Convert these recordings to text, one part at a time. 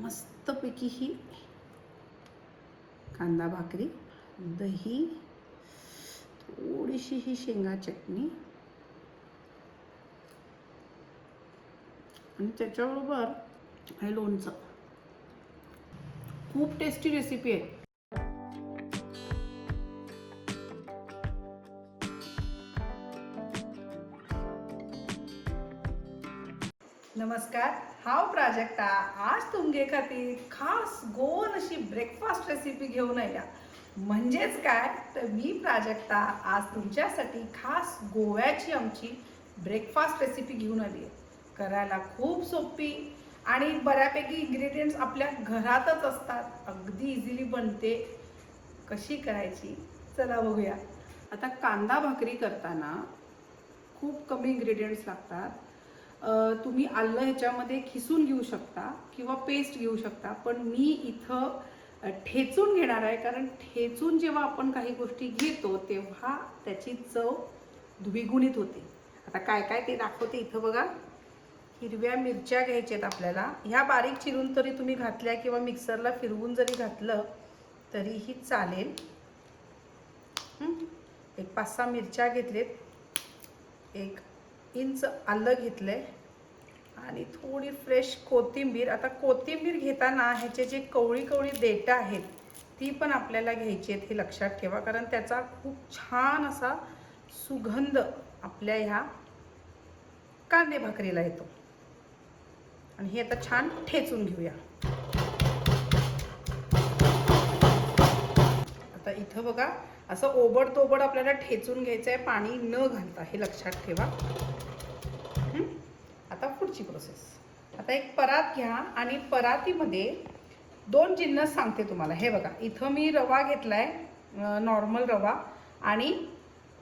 मस्तपैकी ही कांदा भाकरी दही थोडीशी ही शेंगा चटणी. आणि त्याच्याबरोबर हे लोणचं. खूप टेस्टी रेसिपी आहे. नमस्कार. हाव प्राजक्ता आज तुमगे खातीर खास गोल अशी ब्रेकफास्ट रेसिपी घेऊन आया म्हणजेच काय? तर मी प्राजक्ता आज तुमच्यासाठी खास गोव्याची आमची ब्रेकफास्ट रेसिपी घेऊन आली आहे करायला खूप सोपी आणि बऱ्यापैकी इन्ग्रेडियंट्स आपल्या घरातच असतात. अगदी इझिली बनते. कशी करायची? चला बघूया. आता कांदा भाकरी करताना खूप कमी इन्ग्रेडियंट्स लागतात. तुम्ही आलं ह्याच्यामध्ये खिसून घेऊ शकता किंवा पेस्ट घेऊ शकता. पण मी इथं ठेचून घेणार आहे. कारण ठेचून जेव्हा आपण काही गोष्टी घेतो तेव्हा त्याची चव द्विगुणित होते. आता काय काय ते दाखवते इथं बघा. हिरव्या मिरच्या घ्यायच्या आहेत आपल्याला. ह्या बारीक चिरून तरी तुम्ही घातल्या किंवा मिक्सरला फिरवून जरी घातलं तरीही चालेल. एक पाच सहा मिरच्या घेतलेत. एक इंच आलं घेतलंय. आणि थोडी फ्रेश कोथिंबीर. आता कोथिंबीर घेताना ह्याचे जे कवळी कवळी देठं आहेत ती पण आपल्याला घ्यायची आहेत हे लक्षात ठेवा. कारण त्याचा खूप छान असा सुगंध आपल्या ह्या कांदे भाकरीला येतो. आणि हे आता छान ठेचून घेऊया. आता इथं बघा असं ओबड तोबड आपल्याला ठेचून घ्यायचं आहे पाणी न घालता. हे लक्षात ठेवा. आता पुढची प्रोसेस आता एक परात घ्या आणि परातीमध्ये दोन जिन्नस सांगते तुम्हाला. हे बघा इथं मी रवा घेतलाय नॉर्मल रवा आणि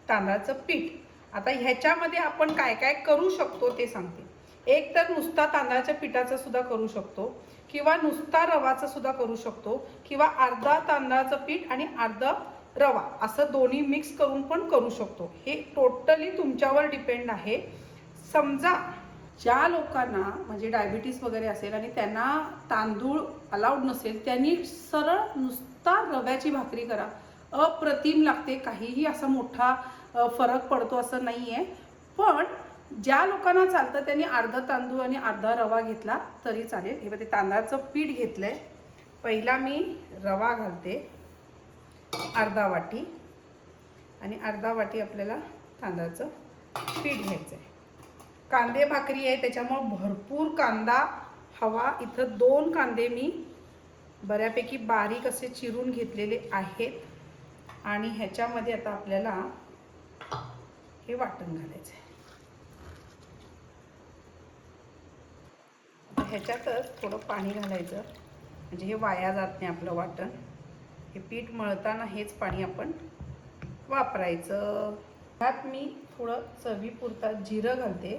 तांदळाचं पीठ. आता ह्याच्यामध्ये आपण काय काय करू शकतो ते सांगते. एक तर नुसता तांदळाच्या पिठाचं सुद्धा करू शकतो. किंवा नुसता रवाचा सुद्धा करू शकतो किंवा अर्धा तांदळाचं पीठ आणि अर्धा रवा असं दोन्ही मिक्स करून पण करू शकतो. हे टोटली तुमच्यावर डिपेंड आहे. समजा ज्या लोकांना म्हणजे डायबिटीस वगैरे असेल आणि त्यांना तांदूळ अलाउड नसेल त्यांनी सरळ नुसता रव्याची भाकरी करा. अप्रतिम लागते काहीही असा मोठा फरक पडतो असं नाही आहे पण ज्या लोकांना चालतं त्यांनी अर्धा तांदूळ आणि अर्धा रवा घेतला तरी चालेल हे बघा ते तांदळाचं पीठ घेतलंय. पहिला मी रवा घालते अर्धा वाटी. आणि अर्धा वाटी आपल्याला तांदळाचं पीठ घ्यायचं आहे कांदे भाकरी आहे त्याच्यामुळं भरपूर कांदा हवा. इथं दोन कांदे मी बऱ्यापैकी बारीक असे चिरून घेतलेले आहेत. आणि ह्याच्यामध्ये आता आपल्याला हे वाटण घालायचं आहे ह्याच्यातच थोडं पाणी घालायचं. म्हणजे हे वाया जात नाही आपलं वाटण. हे पीठ मळताना हेच पाणी आपण वापरायचं. ह्यात मी थोडं चवीपुरता जिरं घालते.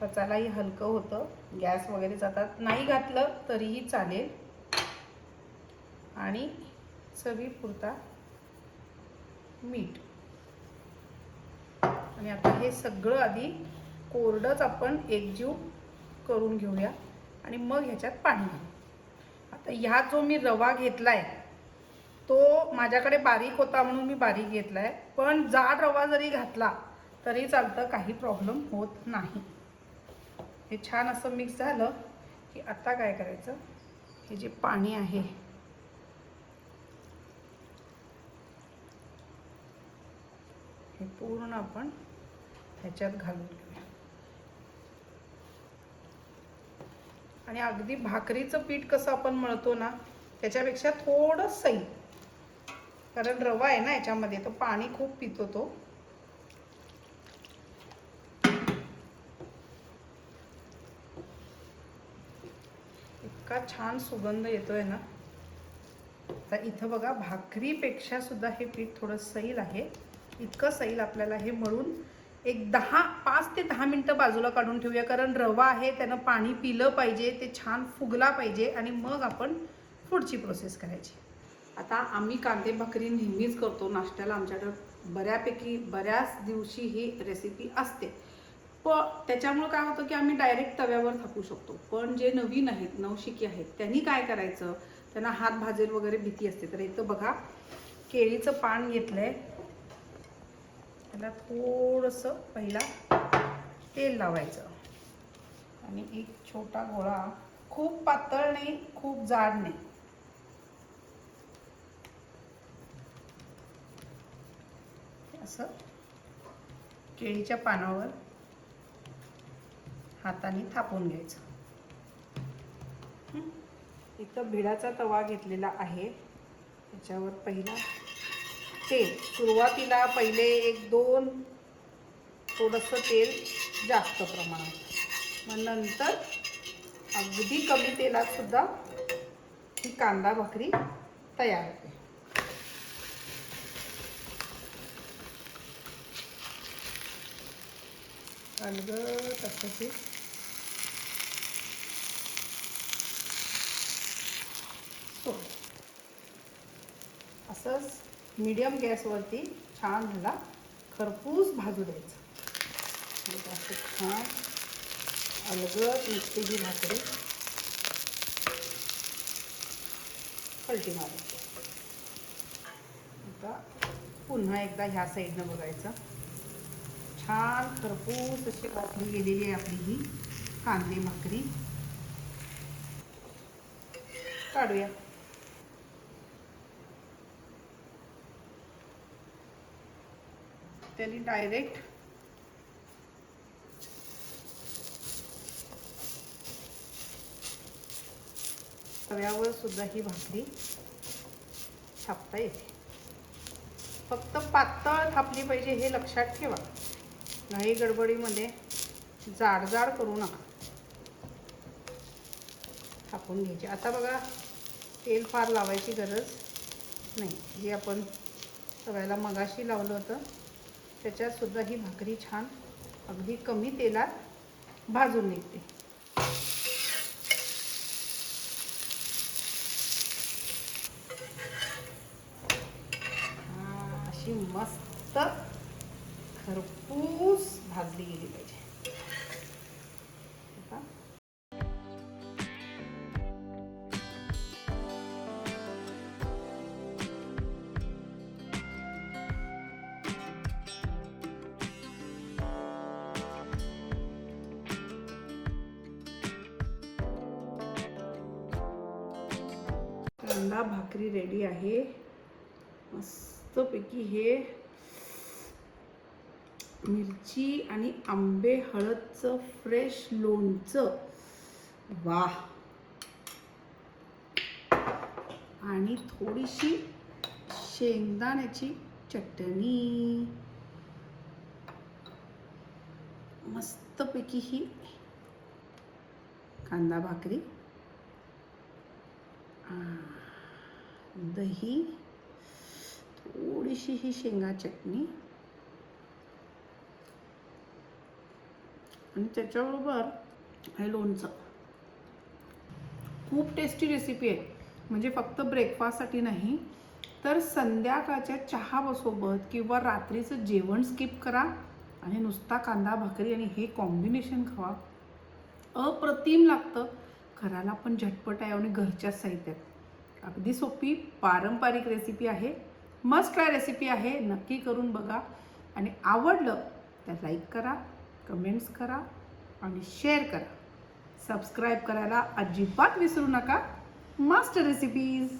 पचायलाही हलकं होतं. गॅस वगैरे जातात. नाही घातलं तरीही चालेल. आणि चवीपुरता मीठ. आणि आता हे सगळं आधी कोरडंच आपण एकजीव करून घेऊया आणि मग ह्याच्यात पाणी घालू. आता ह्या जो मी रवा घेतलाय तो माझ्याकडे बारीक होता म्हणून मी बारीक घेतलाय. पण जाड रवा जरी घातला तरी चालतं काही प्रॉब्लेम होत नाही. हे छान असं मिक्स झालं की आता काय करायचं? हे जे पाणी आहे हे पूर्ण आपण ह्याच्यात घालून घेऊया आणि अगदी भाकरीचं पीठ कसं आपण मळतो ना त्याच्यापेक्षा थोडं सई. कारण रवा आहे ना याच्यामध्ये तो पाणी खूप पितो तो. इतका छान सुगंध येतोय ना. तर इथं बघा भाकरीपेक्षा सुद्धा हे पीठ थोडं सैल आहे. इतकं सैल आपल्याला हे मळून एक दहा पाच ते दहा मिनटं बाजूला काढून ठेवूया कारण रवा आहे त्यानं पाणी पिलं पाहिजे ते छान फुगला पाहिजे आणि मग आपण पुढची प्रोसेस करायची. आता आम्ही कांदे भाकरी नेहमीच करतो नाश्त्याला आमच्याकडं बऱ्यापैकी बऱ्याच दिवशी ही रेसिपी असते. प त्याच्यामुळं काय होतं की आम्ही डायरेक्ट तव्यावर थापू शकतो. पण जे नवीन आहेत नवशिकी आहेत त्यांनी काय करायचं? त्यांना हात भाजेल वगैरे भीती असते. तर इथं बघा केळीचं पान घेतलं आहे त्याला थोडंसं पहिला तेल लावायचं. आणि एक छोटा गोळा खूप पातळ नाही खूप जाड नाही. असं केळीच्या पानावर हाताने थापून घ्यायचं. इथं भिडाचा तवा घेतलेला आहे. त्याच्यावर पहिला तेल. सुरुवातीला पहिले एक दोन थोडंसं तेल जास्त प्रमाणात. मग नंतर अगदी कमी तेलात सुद्धा ही कांदा भाकरी तयार होते. अलगद असं ते. असंच मीडियम गॅसवरती छान ह्याला खरपूस भाजू द्यायचं. असं छान अलगद निघते जी भाकरी. पलटी मारायची. आता पुन्हा एकदा ह्या साईडनं बघायचं. छान खरपूस अशी वापरली गेलेली आहे आपली ही कांदे भाकरी. काढूया. त्यांनी डायरेक्ट तव्यावर सुद्धा ही भाकरी थापता येते. फक्त पातळ थापली पाहिजे हे लक्षात ठेवा. घाई गडबडीमध्ये जाड जाड करू नका. थापून घ्यायची. आता बघा तेल फार लावायची गरज नाही. जे आपण तव्याला मगाशी लावलं होतं त्याच्यात सुद्धा ही भाकरी छान अगदी कमी तेलात भाजून निघते. अशी मस्त खरपूस भाजली गेली पाहिजे. कांदा भाकरी रेडी आहे. मस्तपैकी हे मिरची आणि आंबे हळदचं फ्रेश लोणचं. वा आणि थोडीशी शेंगदाण्याची चटणी. मस्तपैकी ही कांदा भाकरी. आ, दही थोडीशी ही शेंगा चटणी. आणि त्याच्याबरोबर हे लोणचं. खूप टेस्टी रेसिपी आहे. म्हणजे फक्त ब्रेकफास्टसाठी नाही तर संध्याकाळच्या चहासोबत किंवा रात्रीचं जेवण स्किप करा आणि नुसता कांदा भाकरी आणि हे कॉम्बिनेशन खावा. अप्रतिम लागतं. घराला पण झटपट आहे आणि घरच्याच साहित्यात. अगदी सोपी पारंपरिक रेसिपी आहे. मस्ट ट्राय रेसिपी आहे. नक्की करून बघा. आणि आवडलं तर लाईक करा कमेंट्स करा आणि शेअर करा. सबस्क्राईब करायला अजिबात विसरू नका. Master recipes